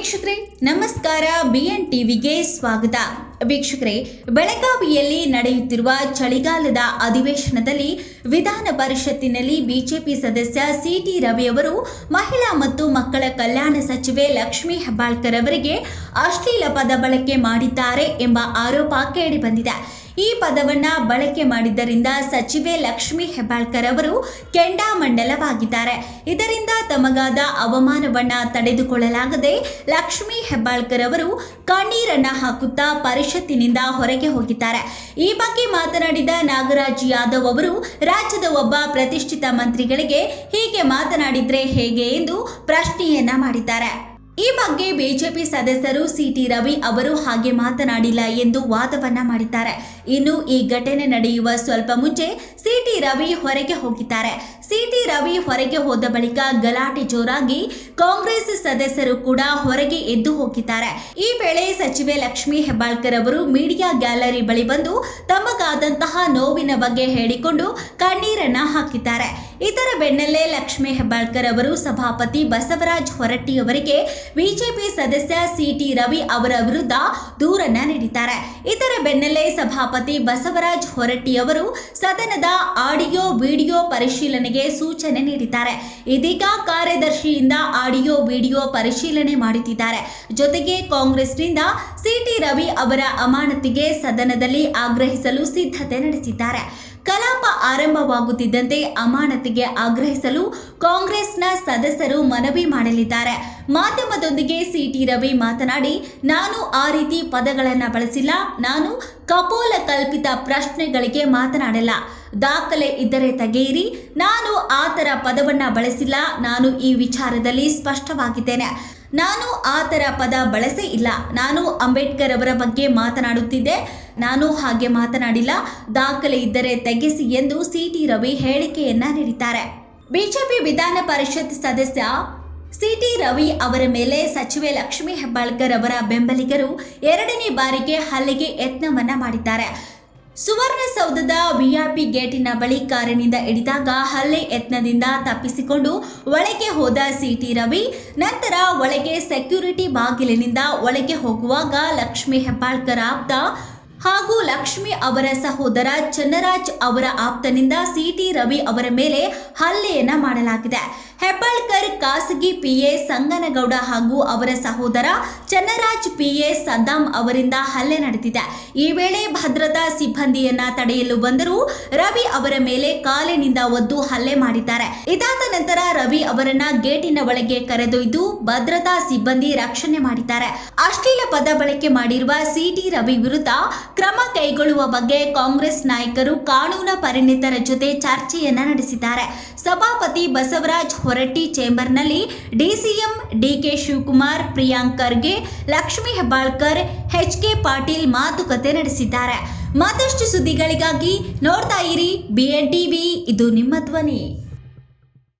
ವೀಕ್ಷಕರೇ, ನಮಸ್ಕಾರ ಬಿಎನ್ ಟಿವಿಗೆ ಸ್ವಾಗತ. ವೀಕ್ಷಕರೇ, ಬೆಳಗಾವಿಯಲ್ಲಿ ನಡೆಯುತ್ತಿರುವ ಚಳಿಗಾಲದ ಅಧಿವೇಶನದಲ್ಲಿ ವಿಧಾನ ಪರಿಷತ್ತಿನಲ್ಲಿ ಬಿಜೆಪಿ ಸದಸ್ಯ ಸಿಟಿ ರವಿ ಅವರು, ಮಹಿಳಾ ಮತ್ತು ಮಕ್ಕಳ ಕಲ್ಯಾಣ ಸಚಿವೆ ಲಕ್ಷ್ಮೀ ಹೆಬ್ಬಾಳ್ಕರ್ ಅವರಿಗೆ ಅಶ್ಲೀಲ ಪದ ಬಳಕೆ ಮಾಡಿದ್ದಾರೆ ಎಂಬ ಆರೋಪ ಕೇಳಿಬಂದಿದೆ. ಈ ಪದವನ್ನ ಬಳಕೆ ಮಾಡಿದ್ದರಿಂದ ಸಚಿವೆ ಲಕ್ಷ್ಮಿ ಹೆಬ್ಬಾಳ್ಕರ್ ಅವರು ಕೆಂಡಾಮಂಡಲವಾಗಿದ್ದಾರೆ ಇದರಿಂದ ತಮಗಾದ ಅವಮಾನವನ್ನ ತಡೆದುಕೊಳ್ಳಲಾಗದೆ ಲಕ್ಷ್ಮೀ ಹೆಬ್ಬಾಳ್ಕರ್ ಅವರು ಕಣ್ಣೀರನ್ನ ಹಾಕುತ್ತಾ ಪರಿಷತ್ತಿನಿಂದ ಹೊರಗೆ ಹೋಗಿದ್ದಾರೆ. ಈ ಬಗ್ಗೆ ಮಾತನಾಡಿದ ನಾಗರಾಜ್ ಯಾದವ್ ಅವರು, ರಾಜ್ಯದ ಒಬ್ಬ ಪ್ರತಿಷ್ಠಿತ ಮಂತ್ರಿಗಳಿಗೆ ಹೀಗೆ ಮಾತನಾಡಿದ್ರೆ ಹೇಗೆ ಎಂದು ಪ್ರಶ್ನೆಯನ್ನ ಮಾಡಿದ್ದಾರೆ. ಈ ಬಗ್ಗೆ ಬಿಜೆಪಿ ಸದಸ್ಯರು ಸಿಟಿ ರವಿ ಅವರು ಹಾಗೆ ಮಾತನಾಡಿಲ್ಲ ಎಂದು ವಾದವನ್ನ ಮಾಡಿದ್ದಾರೆ. ಇನ್ನು ಈ ಘಟನೆ ನಡೆಯುವ ಸ್ವಲ್ಪ ಮುಂಚೆ ಸಿಟಿ ರವಿ ಹೊರಗೆ ಹೋಗಿದ್ದಾರೆ. ಸಿಟಿ ರವಿ ಹೊರಗೆ ಹೋದ ಬಳಿಕ ಗಲಾಟೆ ಜೋರಾಗಿ ಕಾಂಗ್ರೆಸ್ ಸದಸ್ಯರು ಕೂಡ ಹೊರಗೆ ಎದ್ದು ಹೋಗಿದ್ದಾರೆ. ಈ ವೇಳೆ ಸಚಿವೆ ಲಕ್ಷ್ಮೀ ಹೆಬ್ಬಾಳ್ಕರ್ ಅವರು ಮೀಡಿಯಾ ಗ್ಯಾಲರಿ ಬಳಿ ಬಂದು ತಮಗಾದಂತಹ ನೋವಿನ ಬಗ್ಗೆ ಹೇಳಿಕೊಂಡು ಕಣ್ಣೀರನ್ನ ಹಾಕಿದ್ದಾರೆ. ಇದರ ಬೆನ್ನಲ್ಲೇ ಲಕ್ಷ್ಮೀ ಹೆಬ್ಬಾಳ್ಕರ್ ಅವರು ಸಭಾಪತಿ ಬಸವರಾಜ್ ಹೊರಟ್ಟಿ ಅವರಿಗೆ ಬಿಜೆಪಿ ಸದಸ್ಯ ಸಿಟಿ ರವಿ ಅವರ ವಿರುದ್ಧ ದೂರನ್ನ ನೀಡಿದ್ದಾರೆ. ಇದರ ಬೆನ್ನಲ್ಲೇ ಸಭಾಪತಿ ಬಸವರಾಜ್ ಹೊರಟ್ಟಿ ಅವರು ಸದನದ ಆಡಿಯೋ ವಿಡಿಯೋ ಪರಿಶೀಲನೆಗೆ ಸೂಚನೆ ನೀಡಿದ್ದಾರೆ. ಇದೀಗ ಕಾರ್ಯದರ್ಶಿಯಿಂದ ಆಡಿಯೋ ವಿಡಿಯೋ ಪರಿಶೀಲನೆ ಮಾಡುತ್ತಿದ್ದಾರೆ. ಜೊತೆಗೆ ಕಾಂಗ್ರೆಸ್ನಿಂದ ಸಿಟಿ ರವಿ ಅವರ ಅಮಾನತಿಗೆ ಸದನದಲ್ಲಿ ಆಗ್ರಹಿಸಲು ಸಿದ್ಧತೆ ನಡೆಸಿದ್ದಾರೆ. ಆರಂಭವಾಗುತ್ತಿದ್ದಂತೆ ಅಮಾನತಿಗೆ ಆಗ್ರಹಿಸಲು ಕಾಂಗ್ರೆಸ್ನ ಸದಸ್ಯರು ಮನವಿ ಮಾಡಲಿದ್ದಾರೆ. ಮಾಧ್ಯಮದೊಂದಿಗೆ ಸಿಟಿ ರವಿ ಮಾತನಾಡಿ, ನಾನು ಆ ರೀತಿ ಪದಗಳನ್ನು ಬಳಸಿಲ್ಲ. ನಾನು ಕಪೋಲ ಕಲ್ಪಿತ ಪ್ರಶ್ನೆಗಳಿಗೆ ಮಾತನಾಡಲ್ಲ. ದಾಖಲೆ ಇದ್ದರೆ ತೆಗೆಯಿರಿ. ನಾನು ಆ ಥರ ಪದವನ್ನು ಬಳಸಿಲ್ಲ. ನಾನು ಈ ವಿಚಾರದಲ್ಲಿ ಸ್ಪಷ್ಟವಾಗಿದ್ದೇನೆ. ನಾನು ಆ ಥರ ಪದ ಬಳಸೇ ಇಲ್ಲ. ನಾನು ಅಂಬೇಡ್ಕರ್ ಅವರ ಬಗ್ಗೆ ಮಾತನಾಡುತ್ತಿದ್ದೆ. ನಾನು ಹಾಗೆ ಮಾತನಾಡಿಲ್ಲ. ದಾಖಲೆ ಇದ್ದರೆ ತೆಗೆಸಿ ಎಂದು ಸಿಟಿ ರವಿ ಹೇಳಿಕೆಯನ್ನ ನೀಡಿದ್ದಾರೆ. ಬಿಜೆಪಿ ವಿಧಾನ ಪರಿಷತ್ ಸದಸ್ಯ ಸಿಟಿ ರವಿ ಅವರ ಮೇಲೆ ಸಚಿವೆ ಲಕ್ಷ್ಮೀ ಹೆಬ್ಬಾಳ್ಕರ್ ಅವರ ಬೆಂಬಲಿಗರು ಎರಡನೇ ಬಾರಿಗೆ ಹಲ್ಲೆಗೆ ಯತ್ನವನ್ನ ಮಾಡಿದ್ದಾರೆ. ಸುವರ್ಣಸೌಧದ ವಿಐಪಿ ಗೇಟಿನ ಬಳಿ ಕಾರಿನಿಂದ ಹಿಡಿದಾಗ ಹಲ್ಲೆ ಯತ್ನದಿಂದ ತಪ್ಪಿಸಿಕೊಂಡು ಒಳಗೆ ಹೋದ ಸಿಟಿ ರವಿ, ನಂತರ ಒಳಗೆ ಸೆಕ್ಯೂರಿಟಿ ಬಾಗಿಲಿನಿಂದ ಒಳಗೆ ಹೋಗುವಾಗ ಲಕ್ಷ್ಮೀ ಹೆಬ್ಬಾಳ್ಕರ್ ಆಪ್ತ ಹಾಗೂ ಲಕ್ಷ್ಮಿ ಅವರ ಸಹೋದರ ಚನ್ನರಾಜ್ ಅವರ ಆಪ್ತನಿಂದ ಸಿಟಿ ರವಿ ಅವರ ಮೇಲೆ ಹಲ್ಲೆಯನ್ನ ಮಾಡಲಾಗಿದೆ. ಹೆಬ್ಬಾಳ್ಕರ್ ಖಾಸಗಿ ಪಿಎ ಸಂಗನಗೌಡ ಹಾಗೂ ಅವರ ಸಹೋದರ ಚನ್ನರಾಜ್ ಪಿಎ ಸದ್ದಾಂ ಅವರಿಂದ ಹಲ್ಲೆ ನಡೆದಿದೆ. ಈ ವೇಳೆ ಭದ್ರತಾ ಸಿಬ್ಬಂದಿಯನ್ನ ತಡೆಯಲು ಬಂದರೂ ರವಿ ಅವರ ಮೇಲೆ ಕಾಲಿನಿಂದ ಒದ್ದು ಹಲ್ಲೆ ಮಾಡಿದ್ದಾರೆ. ಇದಾದ ನಂತರ ರವಿ ಅವರನ್ನ ಗೇಟಿನ ಒಳಗೆ ಕರೆದೊಯ್ದು ಭದ್ರತಾ ಸಿಬ್ಬಂದಿ ರಕ್ಷಣೆ ಮಾಡಿದ್ದಾರೆ. ಅಶ್ಲೀಲ ಪದ ಬಳಕೆ ಮಾಡಿರುವ ಸಿಟಿ ರವಿ ವಿರುದ್ಧ ಕ್ರಮ ಕೈಗೊಳ್ಳುವ ಬಗ್ಗೆ ಕಾಂಗ್ರೆಸ್ ನಾಯಕರು ಕಾನೂನು ಪರಿಣಿತರ ಜೊತೆ ಚರ್ಚೆಯನ್ನ ನಡೆಸಿದ್ದಾರೆ. ಸಭಾಪತಿ Basavaraj Horatti ಚೇಂಬರ್ನಲ್ಲಿ DCM DK Shivakumar, Priyank Kharge, Lakshmi Hebbalkar H K Patil ಮಾತುಕತೆ ನಡೆಸಿದ್ದಾರೆ. ಮತ್ತಷ್ಟು ಸುದ್ದಿಗಳಿಗಾಗಿ ನೋಡ್ತಾ ಇರಿ ಬಿಎನ್ ಟಿವಿ ಇದು ನಿಮ್ಮ ಧ್ವನಿ.